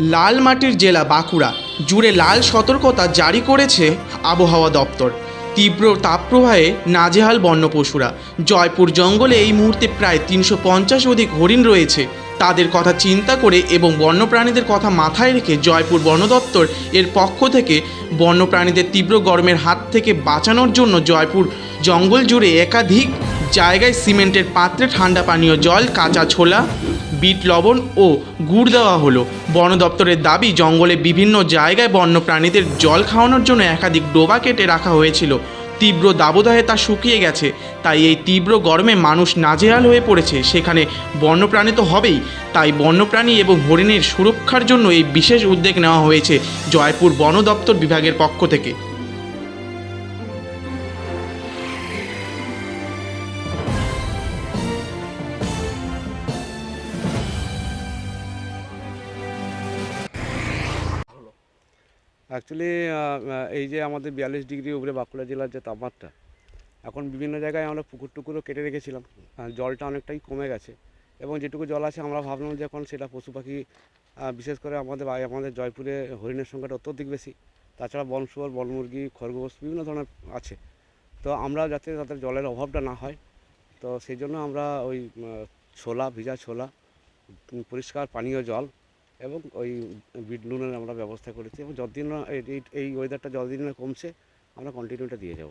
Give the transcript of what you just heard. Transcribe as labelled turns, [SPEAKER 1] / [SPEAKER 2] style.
[SPEAKER 1] লাল মাটির জেলা বাঁকুড়া, জুড়ে লাল সতর্কতা জারি করেছে আবহাওয়া দপ্তর। তীব্র তাপপ্রবাহে নাজেহাল বন্য পশুরা জয়পুর জঙ্গলে এই মুহূর্তে প্রায় তিনশো পঞ্চাশ অধিক হরিণ রয়েছে। তাদের কথা চিন্তা করে এবং বন্যপ্রাণীদের কথা মাথায় রেখে জয়পুর বন দপ্তর এর পক্ষ থেকে বন্যপ্রাণীদের তীব্র গরমের হাত থেকে বাঁচানোর জন্য জয়পুর জঙ্গল জুড়ে একাধিক জায়গায় সিমেন্টের পাত্রে ঠান্ডা পানীয় জল, কাঁচা ছোলা বিট লবণ ও গুড় দেওয়া হলো। বন দপ্তরের দাবি, জঙ্গলে বিভিন্ন জায়গায় বন্য প্রাণীদের জল খাওয়ানোর জন্য একাধিক ডোবা কেটে রাখা হয়েছিল। তীব্র দাবদাহে তা শুকিয়ে গেছে। তাই এই তীব্র গরমে মানুষ নাজেহাল হয়ে পড়েছে। সেখানে বন্যপ্রাণী তো হবেই। তাই বন্যপ্রাণী এবং হরিণের সুরক্ষার জন্য এই বিশেষ উদ্যোগ নেওয়া হয়েছে জয়পুর বন দপ্তর বিভাগের পক্ষ থেকে।
[SPEAKER 2] অ্যাকচুয়ালি এই যে আমাদের বিয়াল্লিশ ডিগ্রি উপরে বাঁকুড়া জেলার যে তাপমাত্রা, এখন বিভিন্ন জায়গায় আমরা পুকুর টুকুরও কেটে রেখেছিলাম। জলটা অনেকটাই কমে গেছে এবং যেটুকু জল আছে আমরা ভাবলাম যে এখন সেটা পশু পাখি বিশেষ করে আমাদের আমাদের জয়পুরে হরিণের সংখ্যাটা অত্যধিক বেশি। তাছাড়া বনশুয়ার বনমুরগি খরগোশ বিভিন্ন ধরনের আছে। তো আমরা যাতে তাদের জলের অভাবটা না হয়, তো সেই জন্য আমরা ওই ছোলা, ভিজা ছোলা পরিষ্কার পানীয় জল এবং ওই বিট নুনের আমরা ব্যবস্থা করেছি এবং যতদিন এই ওয়েদারটা যতদিন না কমছে, আমরা কন্টিনিউটা দিয়ে যাব।